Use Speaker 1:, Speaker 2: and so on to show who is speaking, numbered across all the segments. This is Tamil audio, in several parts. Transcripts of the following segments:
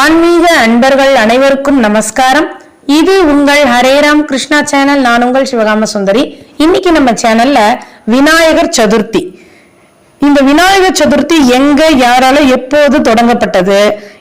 Speaker 1: ஆன்மீக அன்பர்கள் அனைவருக்கும் நமஸ்காரம் இது உங்கள் ஹரேராம் கிருஷ்ணா சேனல் நான் உங்கள் சிவகாம சுந்தரி இன்னைக்கு நம்ம சேனல்ல விநாயகர் சதுர்த்தி இந்த விநாயகர் சதுர்த்தி எங்க யாரால எப்போது தொடங்கப்பட்டது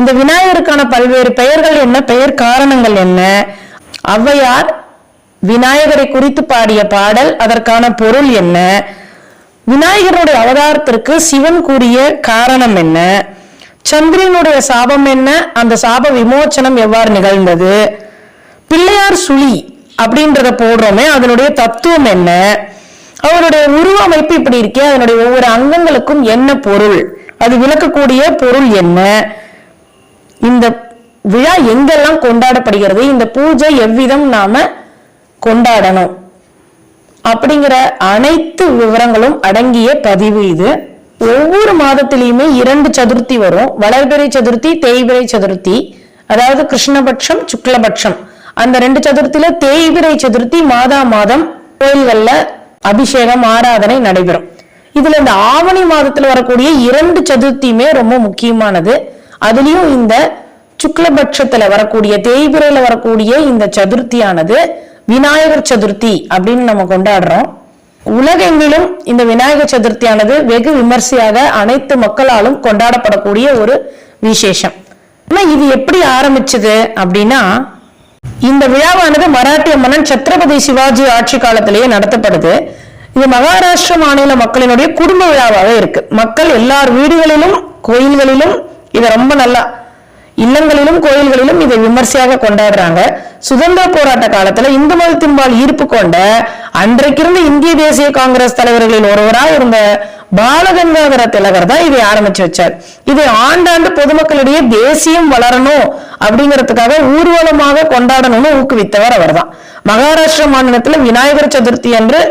Speaker 1: இந்த விநாயகருக்கான பல்வேறு பெயர்கள் என்ன பெயர் காரணங்கள் என்ன ஔவையார் விநாயகரை குறித்து பாடிய பாடல் அதற்கான பொருள் என்ன விநாயகருடைய அவதாரத்திற்கு சிவன் கூறிய காரணம் என்ன சந்திரனுடைய சாபம் என்ன அந்த சாப விமோச்சனம் எவ்வாறு நிகழ்ந்தது பிள்ளையார் சுழி அப்படின்றத போடுறோமே அதனுடைய தத்துவம் என்ன அவருடைய உருவ அமைப்பு இப்படி இருக்கே அதனுடைய ஒவ்வொரு அங்கங்களுக்கும் என்ன பொருள் அது விளக்கக்கூடிய பொருள் என்ன இந்த விழா எங்கெல்லாம் கொண்டாடப்படுகிறது இந்த பூஜை எவ்விதம் நாம கொண்டாடணும் அப்படிங்கிற அனைத்து விவரங்களும் அடங்கிய பதிவு இது ஒவ்வொரு மாதத்திலையுமே இரண்டு சதுர்த்தி வரும் வளர்பிறை சதுர்த்தி தேய்பிறை சதுர்த்தி அதாவது கிருஷ்ணபட்சம் சுக்லபட்சம் அந்த ரெண்டு சதுர்த்தியில தேய்பிறை சதுர்த்தி மாதா மாதம் கோயில்கள்ல அபிஷேகம் ஆராதனை நடைபெறும் இதுல இந்த ஆவணி மாதத்துல வரக்கூடிய இரண்டு சதுர்த்தியுமே ரொம்ப முக்கியமானது அதுலயும் இந்த சுக்லபட்சத்துல வரக்கூடிய தேய்பிரையில வரக்கூடிய இந்த சதுர்த்தியானது விநாயகர் சதுர்த்தி அப்படின்னு நம்ம கொண்டாடுறோம் உலகெங்கிலும் இந்த விநாயகர் சதுர்த்தியானது வெகு விமர்சையாக அனைத்து மக்களாலும் கொண்டாடப்படக்கூடிய ஒரு விசேஷம் இது எப்படி ஆரம்பிச்சது அப்படின்னா இந்த விழாவானது மராட்டிய மன்னன் சத்ரபதி சிவாஜி ஆட்சி காலத்திலேயே நடத்தப்படுது இது மகாராஷ்டிர மாநில மக்களினுடைய குடும்ப விழாவாக இருக்கு மக்கள் எல்லார் வீடுகளிலும் கோயில்களிலும் இதை ரொம்ப நல்லா இல்லங்களிலும் கோயில்களிலும் இதை விமர்சையாக கொண்டாடுறாங்க சுதந்திர போராட்ட காலத்துல இந்து மதத்தின்பால் ஈர்ப்பு கொண்ட அன்றைக்கிருந்த இந்திய தேசிய காங்கிரஸ் தலைவர்களில் ஒருவராக இருந்த பாலகங்காதர திலகர் தான் இதை ஆரம்பிச்சு வச்சார் இதை ஆண்டாண்டு பொதுமக்களிடையே தேசியம் வளரணும் அப்படிங்கறதுக்காக ஊர்வலமாக கொண்டாடணும்னு ஊக்குவித்தவர் அவர் தான் மகாராஷ்டிர மாநிலத்துல விநாயகர் சதுர்த்தி அன்று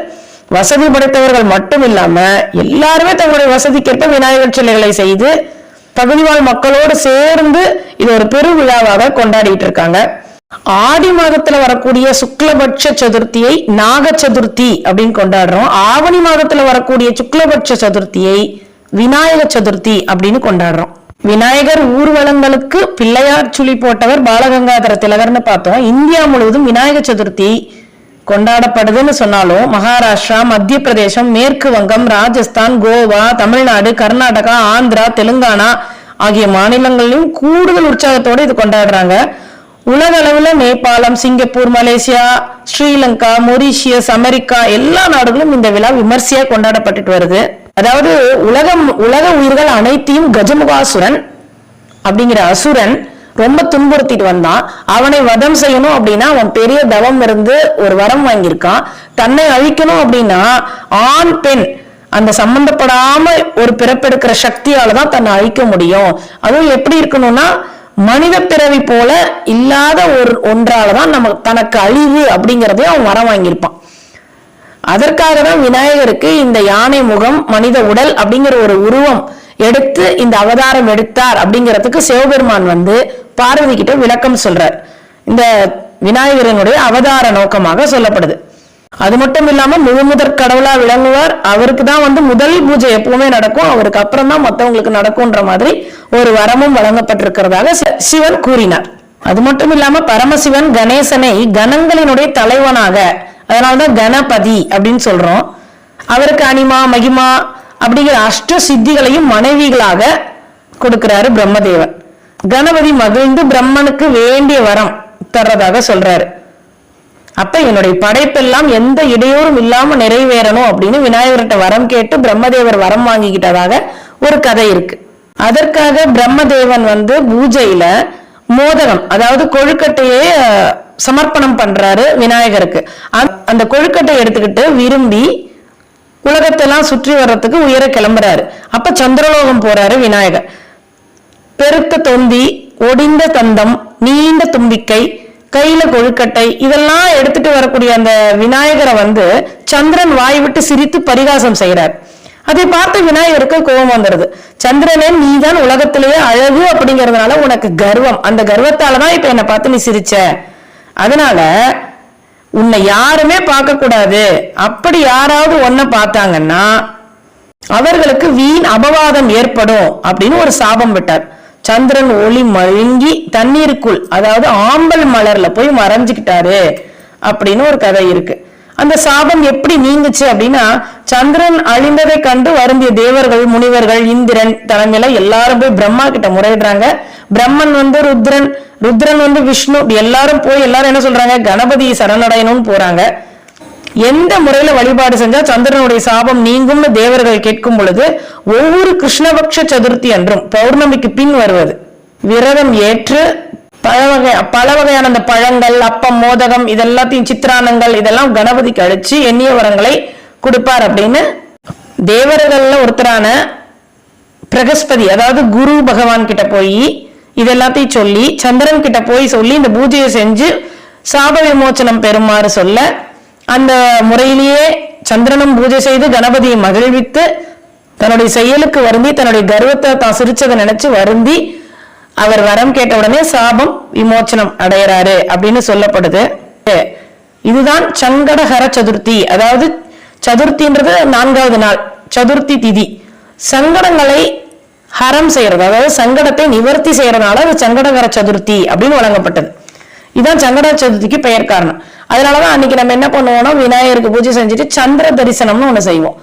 Speaker 1: வசதி படைத்தவர்கள் மட்டும் இல்லாம எல்லாருமே தங்களுடைய வசதிக்கேற்ப விநாயகர் சிலைகளை செய்து பகுதிவாழ் மக்களோடு சேர்ந்து இது ஒரு பெரு விழாவாக கொண்டாடிட்டு இருக்காங்க ஆடி மாதத்துல வரக்கூடிய சுக்லபட்ச சதுர்த்தியை நாக சதுர்த்தி அப்படின்னு கொண்டாடுறோம் ஆவணி மாதத்துல வரக்கூடிய சுக்லபட்ச சதுர்த்தியை விநாயக சதுர்த்தி அப்படின்னு கொண்டாடுறோம் விநாயகர் ஊர்வலங்களுக்கு பிள்ளையார் சுழி போட்டவர் பாலகங்காதர திலகர்னு பார்த்தோம் இந்தியா முழுவதும் விநாயக சதுர்த்தி கொண்டாடப்படுதுன்னு சொன்னாலும் மகாராஷ்டிரா மத்திய பிரதேசம் மேற்கு வங்கம் ராஜஸ்தான் கோவா தமிழ்நாடு கர்நாடகா ஆந்திரா தெலுங்கானா ஆகிய மாநிலங்களிலும் கூடுதல் உற்சாகத்தோடு இது கொண்டாடுறாங்க உலக அளவில் நேபாளம் Singapore Malaysia Sri Lanka Mauritius America எல்லா நாடுகளும் இந்த விழா விமர்சையா கொண்டாடப்பட்டுட்டு வருது அதாவது உலகம் உலக உயிர்கள் அனைத்தையும் கஜமுகாசுரன் அப்படிங்கிற அசுரன் ரொம்ப துன்புறுத்திட்டு வந்தான் அவனை வதம் செய்யணும் அப்படின்னா அவன் பெரிய தவம் இருந்து ஒரு வரம் வாங்கியிருக்கான் தன்னை அழிக்கணும் அப்படின்னா ஆண் பெண் அந்த சம்பந்தப்படாம ஒரு பிறப்பெடுக்கிற சக்தியால தான் தன்னை அழிக்க முடியும் அதுவும் எப்படி இருக்கணும்னா மனித பிறவி போல இல்லாத ஒரு ஒன்றாலதான் நம்ம தனக்கு அழிவு அப்படிங்கிறதையும் அவன் வரம் வாங்கியிருப்பான் அதற்காக தான் விநாயகருக்கு இந்த யானை முகம் மனித உடல் அப்படிங்கிற ஒரு உருவம் எடுத்து இந்த அவதாரம் எடுத்தார் அப்படிங்கிறதுக்கு சிவபெருமான் வந்து பார்வதி கிட்ட விளக்கம் சொல்றார் இந்த விநாயகரனுடைய அவதார நோக்கமாக சொல்லப்படுது அது மட்டும் இல்லாம முதற் கடவுளா விளங்குவார் அவருக்கு தான் வந்து முதல் பூஜை எப்பவுமே நடக்கும் அவருக்கு அப்புறம் தான் மற்றவங்களுக்கு நடக்கும்ன்ற மாதிரி ஒரு வரமும் வழங்கப்பட்டிருக்கிறதாக சிவன் கூறினார் அது மட்டும் இல்லாம பரமசிவன் கணேசனை கணங்களினுடைய தலைவனாக அதனாலதான் கணபதி அப்படின்னு சொல்றோம் அவருக்கு அனிமா மகிமா அப்படிங்கிற அஷ்ட சித்திகளையும் மனைவிகளாக கொடுக்கிறாரு பிரம்மதேவன் கணபதி மகிழ்ந்து பிரம்மனுக்கு வேண்டிய வரம் தர்றதாக சொல்றாரு அப்ப என்னுடைய படைப்பெல்லாம் எந்த இடையூறும் இல்லாம நிறைவேறணும் அப்படின்னு விநாயகர்கிட்ட வரம் கேட்டு பிரம்மதேவர் வரம் வாங்கிக்கிட்டதாக ஒரு கதை இருக்கு அதற்காக பிரம்மதேவன் வந்து பூஜையில மோதகம் அதாவது கொழுக்கட்டையே சமர்ப்பணம் பண்றாரு விநாயகருக்கு அந்த கொழுக்கட்டை எடுத்துக்கிட்டு விரும்பி உலகத்தெல்லாம் சுற்றி வர்றதுக்கு உயர கிளம்புறாரு அப்ப சந்திரலோகம் போறாரு விநாயகர் பெருத்த தொந்தி ஒடிந்த தந்தம் நீண்ட தும்பிக்கை கையில கொழுக்கட்டை இதெல்லாம் எடுத்துட்டு வரக்கூடிய அந்த விநாயகரை வந்து சந்திரன் வாய் விட்டு சிரித்து பரிகாசம் செய்கிறார் அதை பார்த்து விநாயகருக்கு கோபம் வந்துடுது சந்திரனே நீ தான் உலகத்திலேயே அழகு அப்படிங்கிறதுனால உனக்கு கர்வம் அந்த கர்வத்தாலதான் இப்ப என்னை பார்த்து நீ சிரிச்ச அதனால உன்னை யாருமே பார்க்கக்கூடாது அப்படி யாராவது ஒன்ன பார்த்தாங்கன்னா அவர்களுக்கு வீண் அபவாதம் ஏற்படும் அப்படின்னு ஒரு சாபம் விட்டார் சந்திரன் ஒளி மழுங்கி தண்ணீருக்குள் அதாவது ஆம்பல் மலர்ல போய் மறைஞ்சுக்கிட்டாரு அப்படின்னு ஒரு கதை இருக்கு அந்த சாபம் எப்படி நீங்குச்சு அப்படின்னா சந்திரன் அழிந்ததை கண்டு வருந்திய தேவர்கள் முனிவர்கள் இந்திரன் தலைமையில எல்லாரும் போய் பிரம்மா கிட்ட முறையிடுறாங்க பிரம்மன் வந்து ருத்ரன் ருத்ரன் வந்து விஷ்ணு எல்லாரும் போய் எல்லாரும் என்ன சொல்றாங்க கணபதி சரணடையணும்னு போறாங்க எந்த முறையில வழிபாடு செஞ்சா சந்திரனுடைய சாபம் நீங்கும்னு தேவர்கள் கேட்கும் பொழுது ஒவ்வொரு கிருஷ்ணபக்ஷ சதுர்த்தி அன்றும் பௌர்ணமிக்கு பின் வருவது விரதம் ஏற்று பழ பல வகையான அந்த பழங்கள் அப்பம் மோதகம் இதெல்லாத்தையும் சித்திரானங்கள் இதெல்லாம் கணபதிக்கு அழிச்சு எண்ணிய வரங்களை கொடுப்பார் அப்படின்னு தேவர்கள்ல ஒருத்தரான பிரகஸ்பதி அதாவது குரு பகவான் கிட்ட போய் இதெல்லாத்தையும் சொல்லி சந்திரன் கிட்ட போய் சொல்லி இந்த பூஜையை செஞ்சு சாப விமோச்சனம் பெறுமாறு சொல்ல அந்த முறையிலேயே சந்திரனும் பூஜை செய்து கணபதியை மகிழ்வித்து தன்னுடைய செயலுக்கு வருந்தி தன்னுடைய கர்வத்தை தான் சிரிச்சதை நினைச்சு வருந்தி அவர் வரம் கேட்ட உடனே சாபம் விமோச்சனம் அடையிறாரு அப்படின்னு சொல்லப்படுது இதுதான் சங்கடஹர சதுர்த்தி அதாவது சதுர்த்தின்றது நான்காவது நாள் சதுர்த்தி திதி சங்கடங்களை ஹரம் செய்யறது அதாவது சங்கடத்தை நிவர்த்தி செய்யறதுனால அது சங்கடகர சதுர்த்தி அப்படின்னு வழங்கப்பட்டது இதுதான் சங்கட சதுர்த்திக்கு பெயர் காரணம் அதனாலதான் அன்னைக்கு நம்ம என்ன பண்ணுவோம்னா விநாயகருக்கு பூஜை செஞ்சுட்டு சந்திர தரிசனம்னு ஒண்ணு செய்வோம்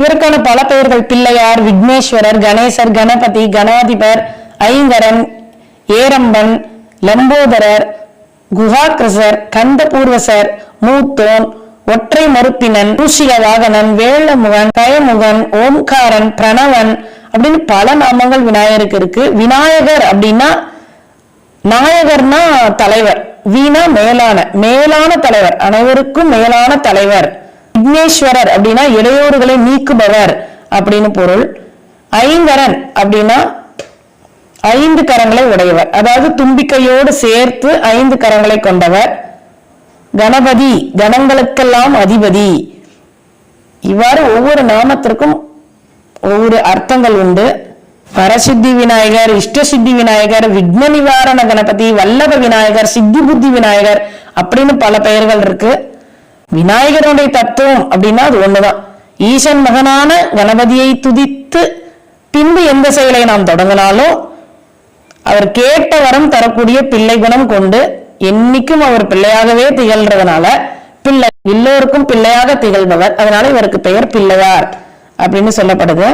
Speaker 1: இவருக்கான பல பெயர்கள் பிள்ளையார் விக்னேஸ்வரர் கணேசர் கணபதி கணாதிபர் ஐங்கரன் ஏரம்பன் லம்போதரர் குஹாகிரசர் கந்தபூர்வசர் மூத்தோன் ஒற்றை மறுப்பினன் பூஷிக வாகனன் வேளமுகன் கயமுகன் ஓம்காரன் பிரணவன் அப்படின்னு பல நாமங்கள் விநாயகருக்கு இருக்கு விநாயகர் அப்படின்னா நாயகர்னா தலைவர் வீணா மேலான மேலான தலைவர் அனைவருக்கும் மேலான தலைவர் விக்னேஸ்வரர் அப்படின்னா இடையூறுகளை நீக்குபவர் அப்படின்னு பொருள் ஐங்கரன் அப்படின்னா ஐந்து கரங்களை உடையவர் அதாவது தும்பிக்கையோடு சேர்த்து ஐந்து கரங்களை கொண்டவர் கணபதி கணங்களுக்கெல்லாம் அதிபதி இவ்வாறு ஒவ்வொரு நாமத்திற்கும் ஒவ்வொரு அர்த்தங்கள் உண்டு பரசித்தி விநாயகர் இஷ்ட சித்தி விநாயகர் விக்ன நிவாரண கணபதி வல்லப விநாயகர் சித்தி புத்தி விநாயகர் அப்படின்னு பல பெயர்கள் இருக்கு விநாயகருடைய தத்துவம் அப்படின்னா அது ஒண்ணுதான் ஈசன் மகனான கணபதியை துதித்து பின்பு எந்த செயலை நாம் தொடங்கினாலும் அவர் கேட்ட வரம் தரக்கூடிய பிள்ளை குணம் கொண்டு என்னைக்கும் அவர் பிள்ளையாகவே திகழ்றதுனால பிள்ளை எல்லோருக்கும் பிள்ளையாக திகழ்பவர் அதனால இவருக்கு பெயர் பிள்ளையார் அப்படின்னு சொல்லப்படுது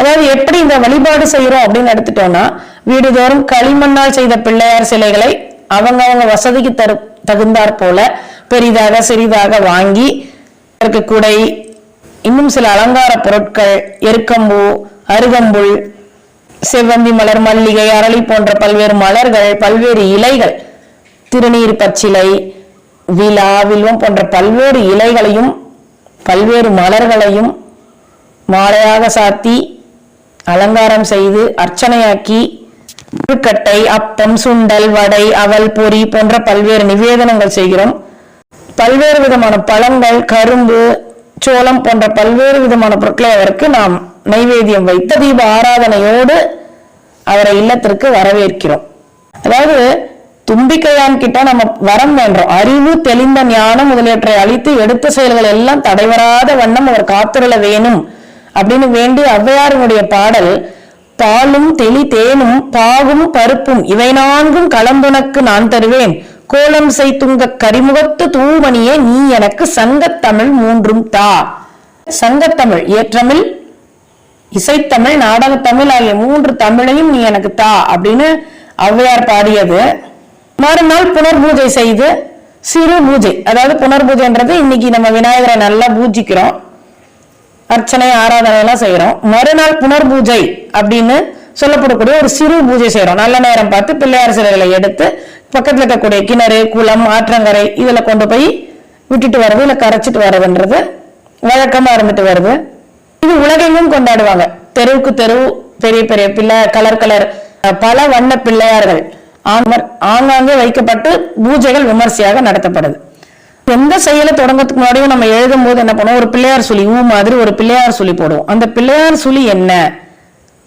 Speaker 1: அதாவது எப்படி இந்த வழிபாடு செய்யறோம் அப்படின்னு எடுத்துட்டோம்னா வீடுதோறும் களிமண்ணால் செய்த பிள்ளையார் சிலைகளை அவங்க அவங்க வசதிக்கு தரு தகுந்தார் போல பெரிதாக சிறிதாக வாங்கி அதற்கு குடை இன்னும் சில அலங்கார பொருட்கள் எருக்கம்பூ அருகம்புல் செவ்வந்தி மலர் மல்லிகை அரளி போன்ற பல்வேறு மலர்கள் பல்வேறு இலைகள் திருநீர் பச்சிலை விழா வில்வம் போன்ற பல்வேறு இலைகளையும் பல்வேறு மலர்களையும் மாலையாக சாத்தி அலங்காரம் செய்து அர்ச்சனையாக்கி புழுக்கட்டை அப்பம் சுண்டல் வடை அவல் பொறி போன்ற பல்வேறு நிவேதனங்கள் செய்கிறோம் பல்வேறு விதமான பழங்கள் கரும்பு சோளம் போன்ற பல்வேறு விதமான பொருட்களை அவருக்கு நாம் நைவேத்தியம் வைத்த தீப ஆராதனையோடு அவரை இல்லத்திற்கு வரவேற்கிறோம் அதாவது தும்பிக்கையான் கிட்ட நம்ம வரம் வேண்டோம் அறிவு தெளிந்த ஞானம் முதலியவற்றை அழித்து எடுத்த செயல்கள் எல்லாம் தடைவராத வண்ணம் அவர் காத்துருள வேணும் அப்படின்னு வேண்டி அவ்வையாருடைய பாடல் பாலும் தெளி தேனும் பாகும் பருப்பும் இவை நான்கும் களம்புனக்கு நான் தருவேன் கோலம் செய்துங்க கரிமுகத்து தூமணியே நீ எனக்கு சங்கத்தமிழ் மூன்றும் தா சங்கத்தமிழ் ஏற்றமிழ் இசைத்தமிழ் நாடகத்தமிழ் ஆகிய மூன்று தமிழையும் நீ எனக்கு தா அப்படின்னு ஔவையார் பாடியது மறுநாள் புனர்பூஜை செய்து சிறு பூஜை அதாவது புனர் பூஜைன்றது இன்னைக்கு நம்ம விநாயகரை நல்லா பூஜிக்கிறோம் அர்ச்சனை ஆராதனை எல்லாம் செய்யறோம் மறுநாள் புனர்பூஜை அப்படின்னு சொல்லப்படக்கூடிய ஒரு சிறு பூஜை செய்யறோம் நல்ல நேரம் பார்த்து பிள்ளையார் சிலைகளை எடுத்து பக்கத்துல இருக்கக்கூடிய கிணறு குளம் ஆற்றங்கரை இதுல கொண்டு போய் விட்டுட்டு வர்றது இல்லை கரைச்சிட்டு வர்றதுன்றது வழக்கமா இருந்துட்டு வருது இது உலகெங்கும் கொண்டாடுவாங்க தெருவுக்கு தெரு பெரிய பெரிய பிள்ளை கலர் கலர் பல வண்ண பிள்ளையார்கள் ஆங்காங்கே வைக்கப்பட்டு பூஜைகள் விமர்சையாக நடத்தப்படுது எந்த செயலை தொடங்கத்துக்கு முன்னாடியும் நம்ம எழுதும் போது என்ன பண்ணுவோம் ஒரு பிள்ளையார் சுழி ஊ மாதிரி ஒரு பிள்ளையார் சுழி போடுவோம் அந்த பிள்ளையார் சுழி என்ன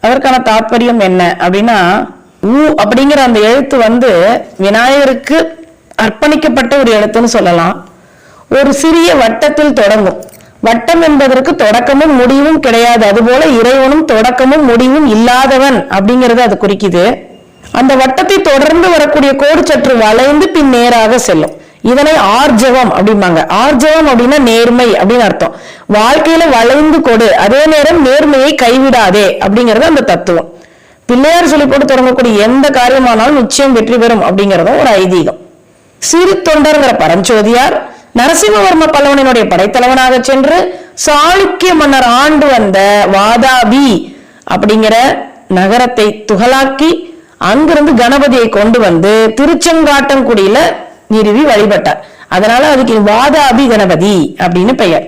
Speaker 1: அதற்கான தாற்பயம் என்ன அப்படின்னா ஊ அப்படிங்கிற அந்த எழுத்து வந்து விநாயகருக்கு அர்ப்பணிக்கப்பட்ட ஒரு எழுத்துன்னு சொல்லலாம் ஒரு சிறிய வட்டத்தில் தொடங்கும் வட்டம் என்பதற்கு தொடக்கமும் முடிவும் கிடையாது அதுபோல இறைவனும் தொடக்கமும் முடிவும் இல்லாதவன் அப்படிங்கறத அது குறிக்குது அந்த வட்டத்தை தொடர்ந்து வரக்கூடிய கோடு சற்று வளைந்து பின் நேராக செல்லும் இதனை ஆர்ஜவம் அப்படிம்பாங்க ஆர்ஜவம் அப்படின்னா நேர்மை அப்படின்னு அர்த்தம் வாழ்க்கையில வளைந்து கொடு அதே நேரம் நேர்மையை கைவிடாதே அப்படிங்கறது அந்த தத்துவம் பிள்ளையார் சொல்லி போட்டு தொடங்கக்கூடிய எந்த காரியமானாலும் நிச்சயம் வெற்றி பெறும் அப்படிங்கறதும் ஒரு ஐதீகம் சிறு தொண்டர்ங்கிற பரஞ்சோதியார் நரசிம்மவர்ம பல்லவனினுடைய படைத்தலைவனாக சென்று சாளுக்கிய மன்னர் ஆண்டு வந்த வாதாபி அப்படிங்கிற நகரத்தை துகளாக்கி அங்கிருந்து கணபதியை கொண்டு வந்து திருச்செங்காட்டங்குடியில நிறுவி வழிபட்டார் அதனால அதுக்கு வாதாபி கணபதி அப்படின்னு பெயர்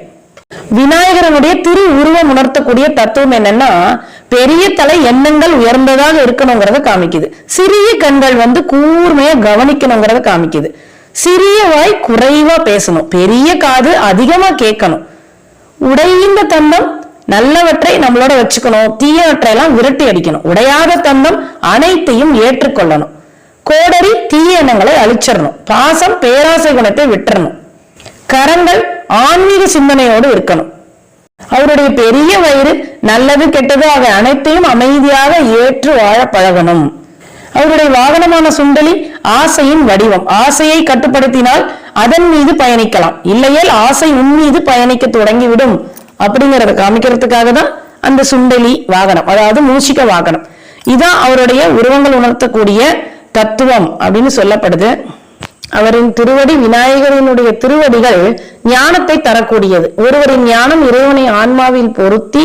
Speaker 1: விநாயகரனுடைய திரு உருவம் உணர்த்தக்கூடிய தத்துவம் என்னன்னா பெரிய தலை எண்ணங்கள் உயர்ந்ததாக இருக்கணுங்கிறத காமிக்குது சிறிய கண்கள் வந்து கூர்மையா கவனிக்கணுங்கிறத காமிக்குது சிறிய வாய் குறைவா பேசணும் பெரிய காது அதிகமா கேட்கணும் உடைந்த தந்தம் நல்லவற்றை நம்மளோட வச்சுக்கணும் தீயவற்றை எல்லாம் விரட்டி அடிக்கணும் உடையாத தந்தம் அனைத்தையும் ஏற்றுக்கொள்ளணும் கோடரி தீய எண்ணங்களை அழிச்சிடணும் பாசம் பேராசை குணத்தை விட்டுறணும் கரங்கள் ஆன்மீக சிந்தனையோடு இருக்கணும் அவருடைய பெரிய வயிறு நல்லது கெட்டது அவை அனைத்தையும் அமைதியாக ஏற்று வாழ பழகணும் அவருடைய வாகனமான சுண்டலி ஆசையின் வடிவம் ஆசையை கட்டுப்படுத்தினால் அதன் மீது பயணிக்கலாம் இல்லையேல் ஆசை உன் மீது பயணிக்க தொடங்கிவிடும் அப்படிங்கறத காமிக்கிறதுக்காக தான் அந்த சுண்டலி வாகனம் அதாவது மூஷிக வாகனம் இதான் அவருடைய உருவங்கள் உணர்த்தக்கூடிய தத்துவம் அப்படின்னு சொல்லப்படுது அவரின் திருவடி விநாயகரினுடைய திருவடிகள் ஞானத்தை தரக்கூடியது ஒருவரின் ஞானம் இறைவனை ஆன்மாவில் பொருத்தி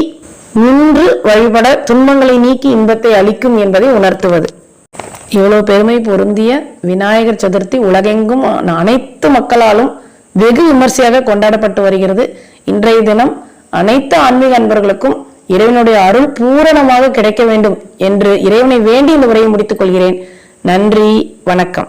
Speaker 1: நின்று வழிபட துன்பங்களை நீக்கி இன்பத்தை அளிக்கும் என்பதை உணர்த்துவது இவ்வளோ பெருமை பொருந்திய விநாயகர் சதுர்த்தி உலகெங்கும் அனைத்து மக்களாலும் வெகு விமர்சையாக கொண்டாடப்பட்டு வருகிறது இன்றைய தினம் அனைத்து ஆன்மீக அன்பர்களுக்கும் இறைவனுடைய அருள் பூரணமாக கிடைக்க வேண்டும் என்று இறைவனை வேண்டி இந்த உரையை முடித்துக் கொள்கிறேன் நன்றி வணக்கம்